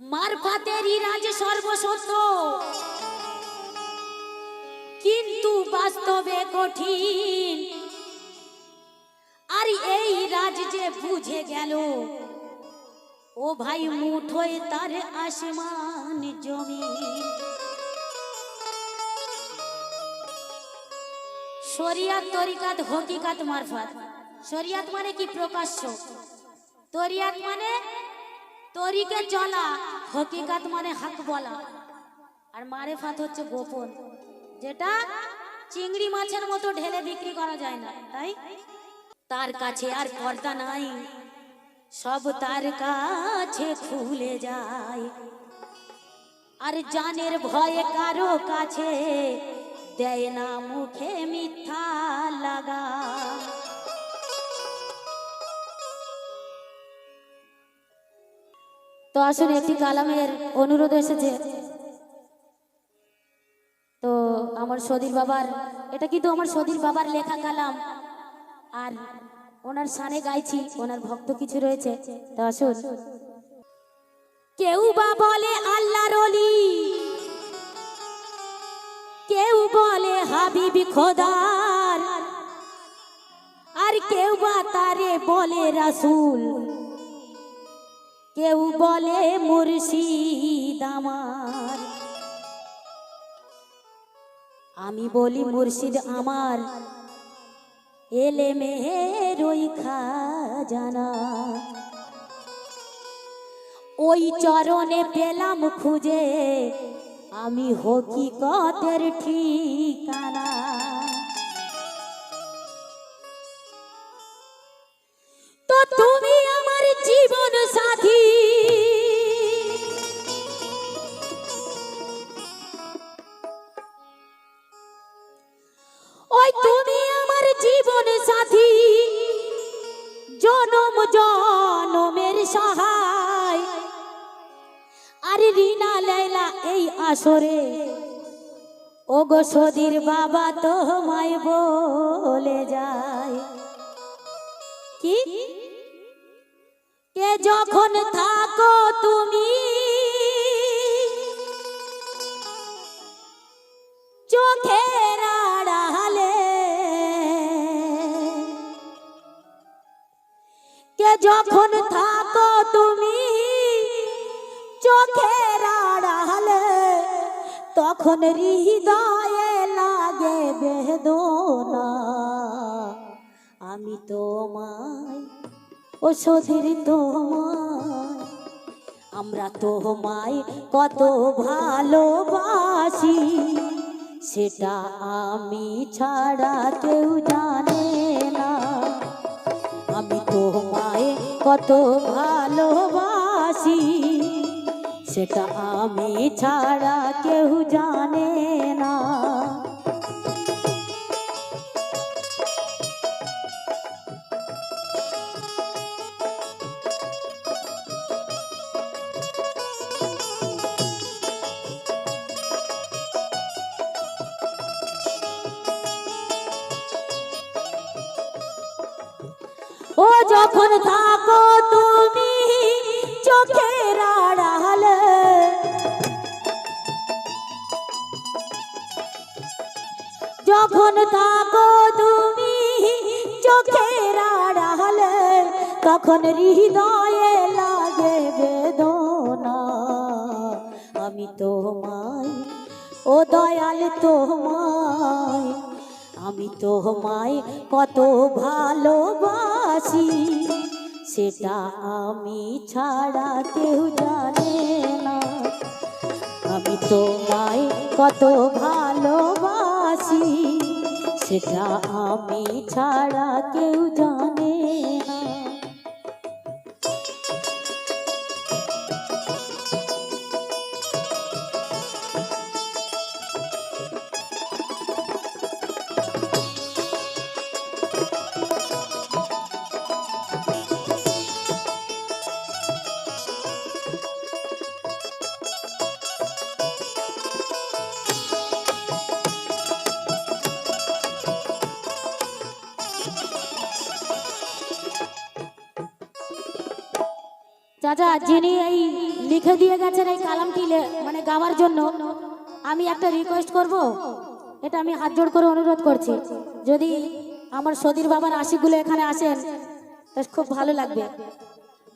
মারফাতেরই রাজ সর্বসত্য। কিন্তু বাস্তবে কঠিন। আর এই রাজ যে বুঝে গেল, ও ভাই মুঠোয় তার আসমান জমি। শরিয়াত তরিকাত, হকিকাত মারফাত। শরিয়াত মানে কি প্রকাশ্য? তরিয়াত মানে তরিকে চলা, হকিকাত মানে হাক বলা। আর মারে মারেফাত হচ্ছে গোপন, যেটা চিংড়ি মাছের মতো ঢেলে বিক্রি করা যায় না, তাই? তার কাছে আর পর্দা নাই, সব তার কাছে খুলে যায়। আর জানের ভয়ে কারও কাছে দেয় না মুখে মিথ্যা লাগা তো আসলে একটি কালামের অনুরোধ এসেছে। তো আমার সদীর বাবার, এটা কিন্তু আমার সদীর বাবার লেখা কালাম। আর ওনার সানে গাইছি, ওনার ভক্ত কিছু রয়েছে। তো আসুন। কেউ বা বলে আল্লাহর অলি কেউ বলে হাবিবি খোদার, আর কেউ বা তারে বলে রাসূল। কেউ বলে মুর্শিদ আমার। আমি বলি মুর্শিদ আমার। এলে ওই খাজানা। ওই চরণে পেলাম খুঁজে। আমি হকিকতের ঠিকানা। এই ও গো সদীর বাবা তোমায় বলে যায়, কি? কে যখন থাকো তুমি? চোখের আড়ালে, কে যখন থাকো তুমি তখন হৃদয়ে লাগে বেদনা। আমি তোমায়, ও সধীর তোমায়, আমরা তোমায় কত ভালোবাসি, সেটা আমি ছাড়া কেউ জানে না। আমি তোমায় কত ভালোবাসি সেটা আমি ছাড়া কেউ জানে ও দয়াল তোমায়, আমি তোমায় কত ভালোবাসি, সেটা আমি ছাড়া কেউ জানে না। আমি তোমায় কত ভালোবাসি, সেটা আমি ছাড়া কেউ জানে চাচা যিনি এই লিখে দিয়ে গেছেন এই কালামটি মানে গাওয়ার জন্য, আমি একটা রিকোয়েস্ট করব। এটা আমি হাত জোড় করে অনুরোধ করছি। যদি আমার সদীর বাবার আশিকগুলো এখানে আসেন, তো খুব ভালো লাগবে।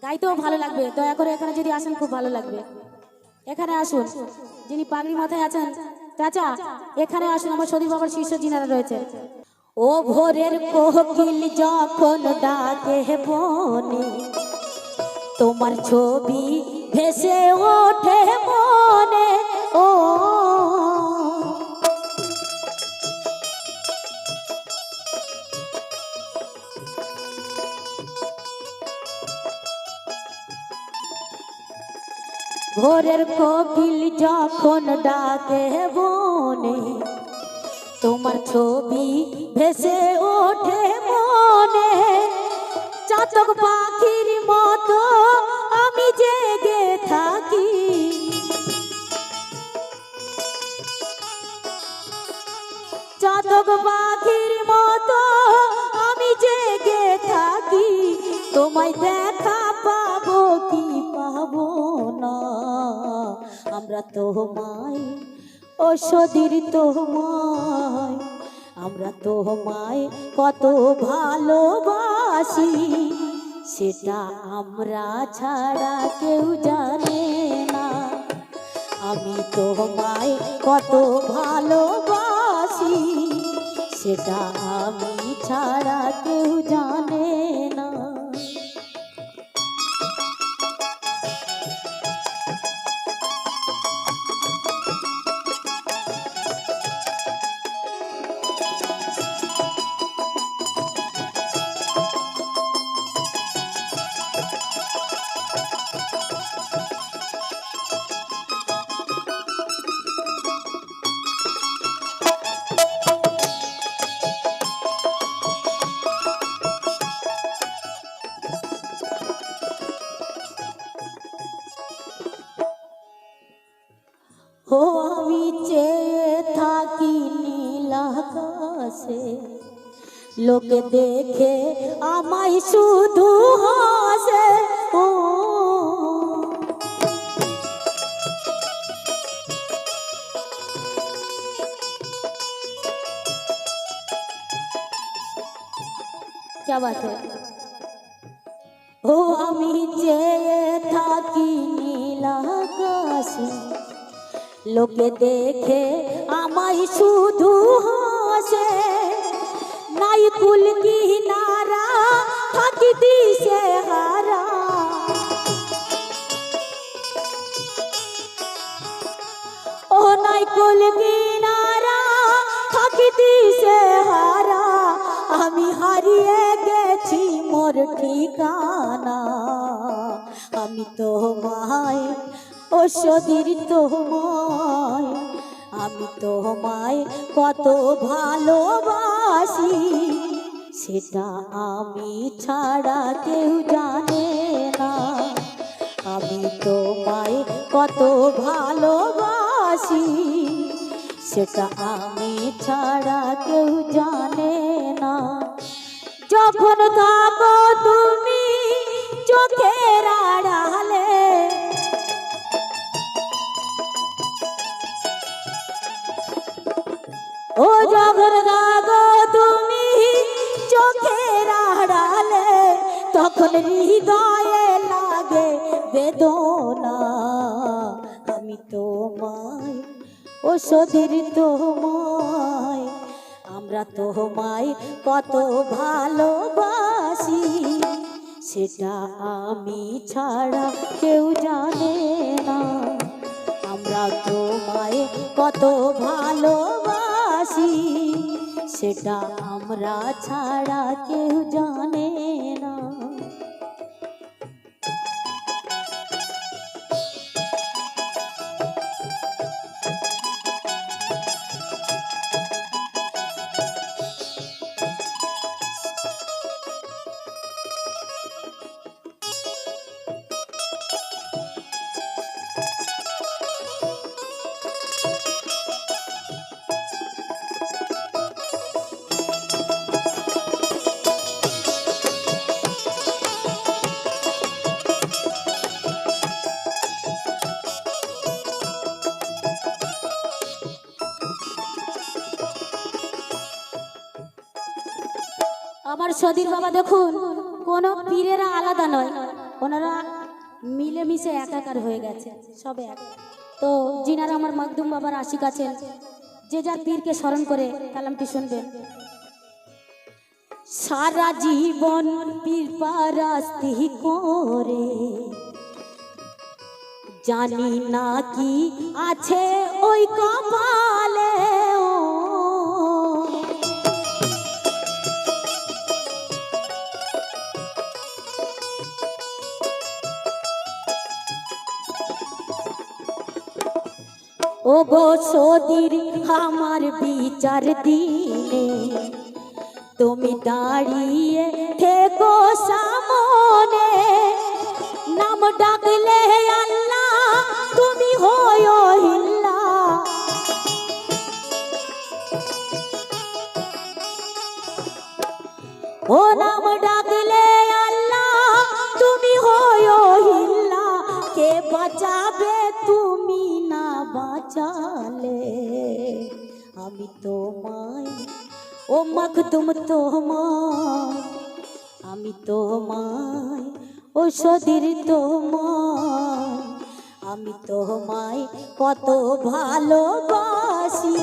গাইতেও ভালো লাগবে। দয়া করে এখানে যদি আসেন, খুব ভালো লাগবে। এখানে আসুন। যিনি পাগড়ি মাথায় আছেন, চাচা, এখানে আসুন। আমার সদীর বাবার শীর্ষ যিনারা রয়েছে ও ভোরের কোকিল যখন ডাকে বনে তোমার ছবি ভেসে ওঠে মনে, ও। ভোরের কোকিল যখন ডাকে বনে, তোমার ছবি ভেসে ওঠে মনে চাতক পাখির মতো আমি জেগে থাকি। চাতক পাখির মতো আমি জেগে থাকি। তোমায় দেখা পাবো কি পাবো না। আমরা তোমায় ও সদির তোমায়, আমরা তোমায় কত ভালোবাসি। সেটা আমরা ছাড়া কেউ জানে না। আমি তোমায় কত ভালোবাসি, সেটা আমি ছাড়া কেউ জানে আকাশে লোকে দেখে আমায় শুধু হাসে ও क्या बात है ও আমি চেয়ে থাকি নীল আকাশে লোকে দেখে আমায় শুধু হাসে নাই কুল কিনারা থাকি দিশে হারা। ও নাই কুল কিনারা থাকি দিশে হারা। আমি হারিয়ে গেছি মোর ঠিকানা। আমি তো তোমায়, ও সদির তো তোমায় আমি তোমায় কত ভালোবাসি, সেটা আমি ছাড়া কেউ জানে না। আমি তোমায় কত ভালোবাসি, সেটা আমি ছাড়া কেউ জানে না। যখন থাকো তুমি চোখের তখন হৃদয়ে লাগে বেদনা, আমি তোমায় ও সদির তোমায়, আমরা তোমায় কত ভালোবাসি, সেটা আমি ছাড়া কেউ জানে না। আমরা তোমায় কত ভালোবাসি, সেটা আমরা ছাড়া কেউ জানে না। সদীর বাবা দেখুন, কোন পীরেরা আলাদা নয়। ওনারা মিলেমিশে একাকার হয়ে গেছে, সবে এক। তো যিনারা আমার মকদুম বাবার আশিক আছেন, যে যার পীরকে স্মরণ করে কালামটি শুনবেন। সারা জীবন পীর পারাস্তি করে। জানি না কি আছে ওই কপালে। ও ও গো সদির আমার বিচার দিনে তুমি দাঁড়িয়ে থেকো সামনে। নাম ডাকলে আল্লাহ, তুমি হয় ও নাম বাঁচালে আমি তোমায়, ও মখদুম তোমায়। আমি তোমায়, ও সদির তোমায়। আমি তোমায় কত ভালোবাসি,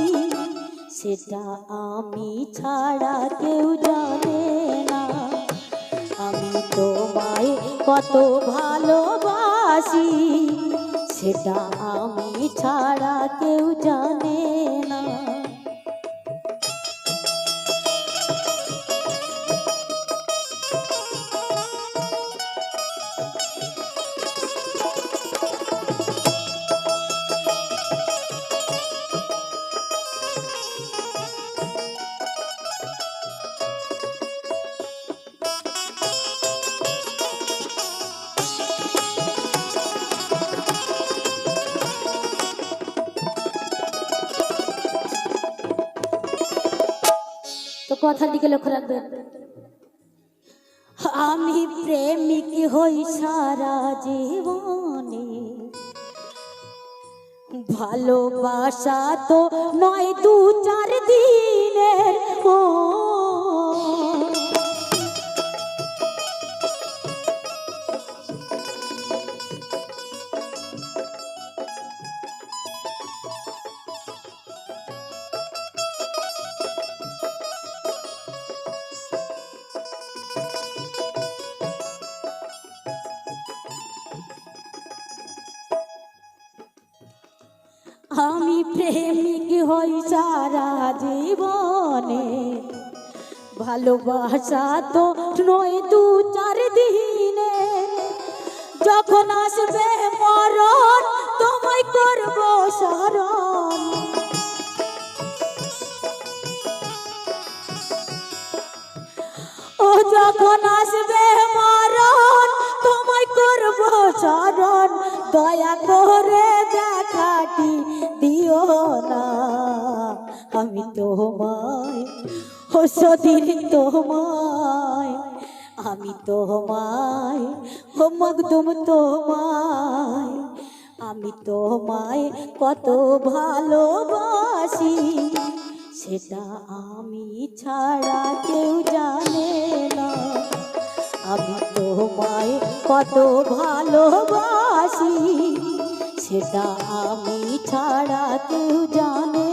সেটা আমি ছাড়া কেউ জানে না। আমি তোমায় কত ভালোবাসি সেটা আমি ছাড়া কেউ জানে কথার দিকে লক্ষ্য রাখবেন। আমি প্রেমিক হই সারা জীবনে। ভালোবাসা তো নয় দু চার দিনের ভালোবাসা তো নয় দু চার দিনে। যখন আসবে মরণ, তোমায় করব স্মরণ। ও যখন আসবে মরণ, তোমায় করব স্মরণ। দয়া করে ও সদির তোমায়, আমি তোমায়, ও তোমায়, আমি তোমায় কত ভালোবাসি, সেটা আমি ছাড়া কেউ জানে না। আমি তোমায় কত ভালোবাসি, সেটা আমি ছাড়া কেউ জানে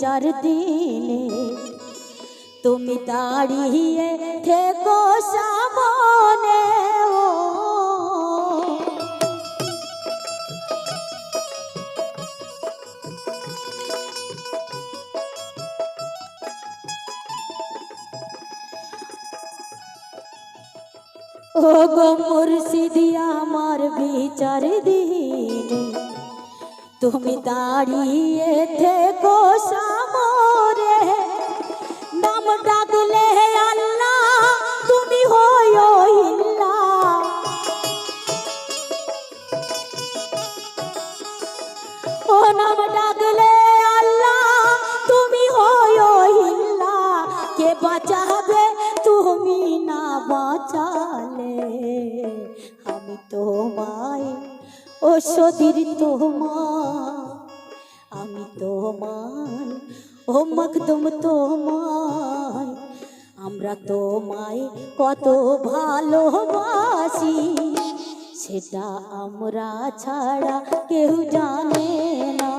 যার দিনে তুমি দাঁড়িয়ে থেকো সামনে ও। ও গো মুর্শিদি আমার বিচার দিনে তুমি দাঁড়িয়ে থেকো সামরে। নাম ডাকলে আল্লাহ তুমি হইও ইল্লা ও নাম ডাকলে ও সদির তোমায়, আমি তোমায়, ও মখদুম তোমায়, আমরা তোমায় কত ভালোবাসি, সেটা আমরা ছাড়া কেউ জানে না।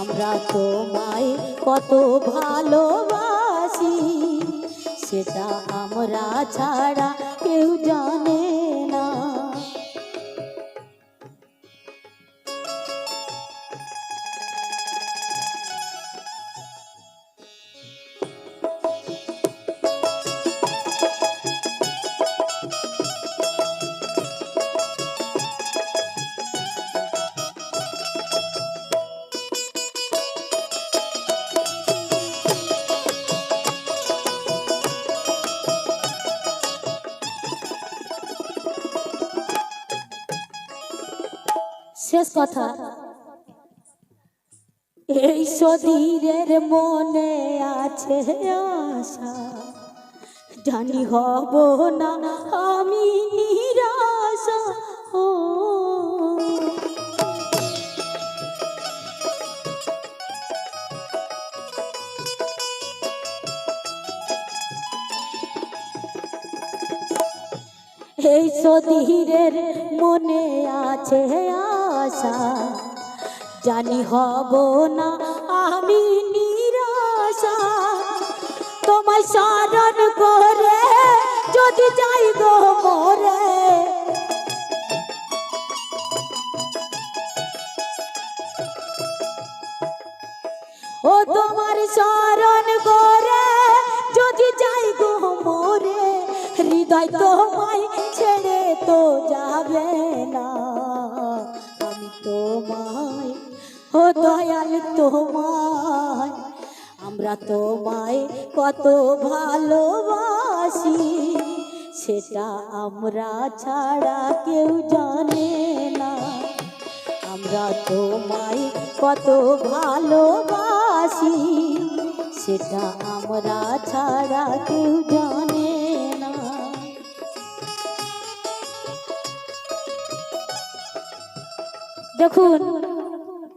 আমরা তোমায় কত ভালোবাসি, সেটা আমরা ছাড়া কেউ জানে শেষ কথা। এই সদীরের মনে আছে আশা। জানি হব না, আমি নিরাশা। ও। এই সদীরের মনে আছে আশা। জানি হব না, আমি নিরাশা। তোমায় স্মরণ করে যদি যাই গো মরে। ও তোমার স্মরণ করে যদি যাই গো মরে, হৃদয় তোমায় ছেড়ে তো যাবে না। তোমায়, ও দয়াল তোমায়, আমরা তোমায় কত ভালোবাসি, সেটা আমরা ছাড়া কেউ জানে না। আমরা তোমায় কত ভালোবাসি, সেটা আমরা ছাড়া কেউ জানে দেখুন,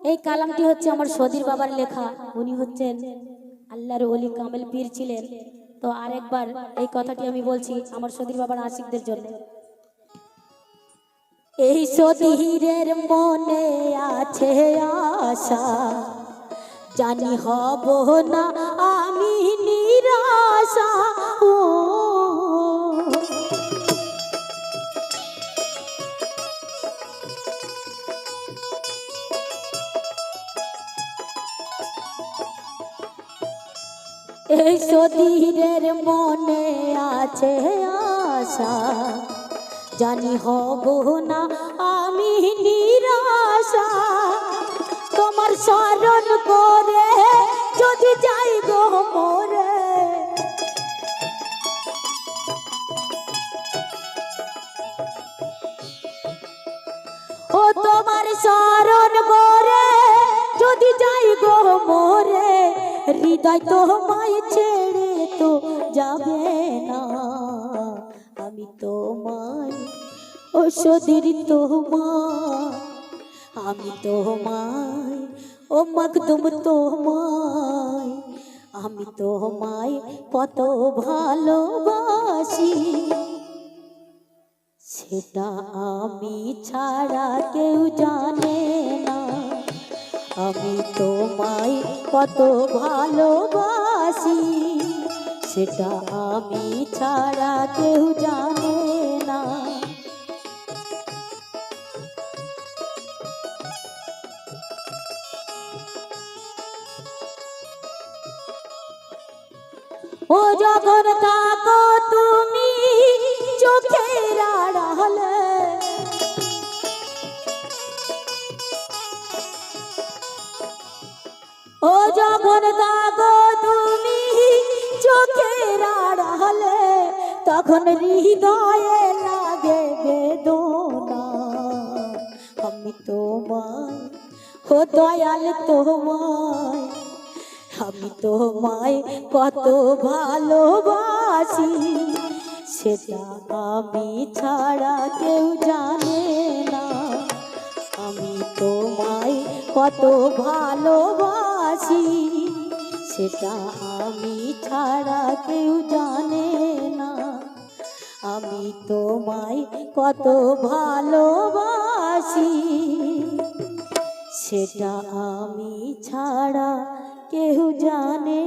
এই কালামটি হচ্ছে আমার সদীর বাবার লেখা। উনি হচ্ছেন আল্লাহর অলি কামেল পীর ছিলেন। তো আরেকবার এই কথাটি আমি বলছি আমার সদীর বাবার আশিকদের জন্য। এই সদীরের মনে আছে আশা, জানি হব না আমি নিরাশা। ও এই সদীরের মনে আছে আশা। জানি হব না, আমি নিরাশা। তোমার স্মরণ করে যদি যাই গো মরে। ও তোমার স্মরণ করে যদি যাই গো মরে। হৃদয় তোমায় ছেড়ে তো যাবে না। আমি তোমায়, ও সদীর তোমায়, আমি তোমায়, ও মখদুম তোমায়, আমি তোমায় কত ভালোবাসি। সেটা আমি ছাড়া কেউ জানে না। আমি তোমায় কত ভালোবাসি সেটা আমি ছাড়া কেউ জানে না। ও যখন থাকো তুমি যখন দাগো তুমি চোখের আড়ালে, তখন হৃদয়ে লাগে বেদনা। আমি তোমায় হো দয়াল তোমায়, আমি তোমায় কত ভালোবাসি, সেটা আমি ছাড়া কেউ জানে না। আমি তোমায় কত ভালোবাসি। সেটা আমি ছাড়া কেউ জানে না। আমি তোমায় কত ভালোবাসি, সেটা আমি ছাড়া কেউ জানে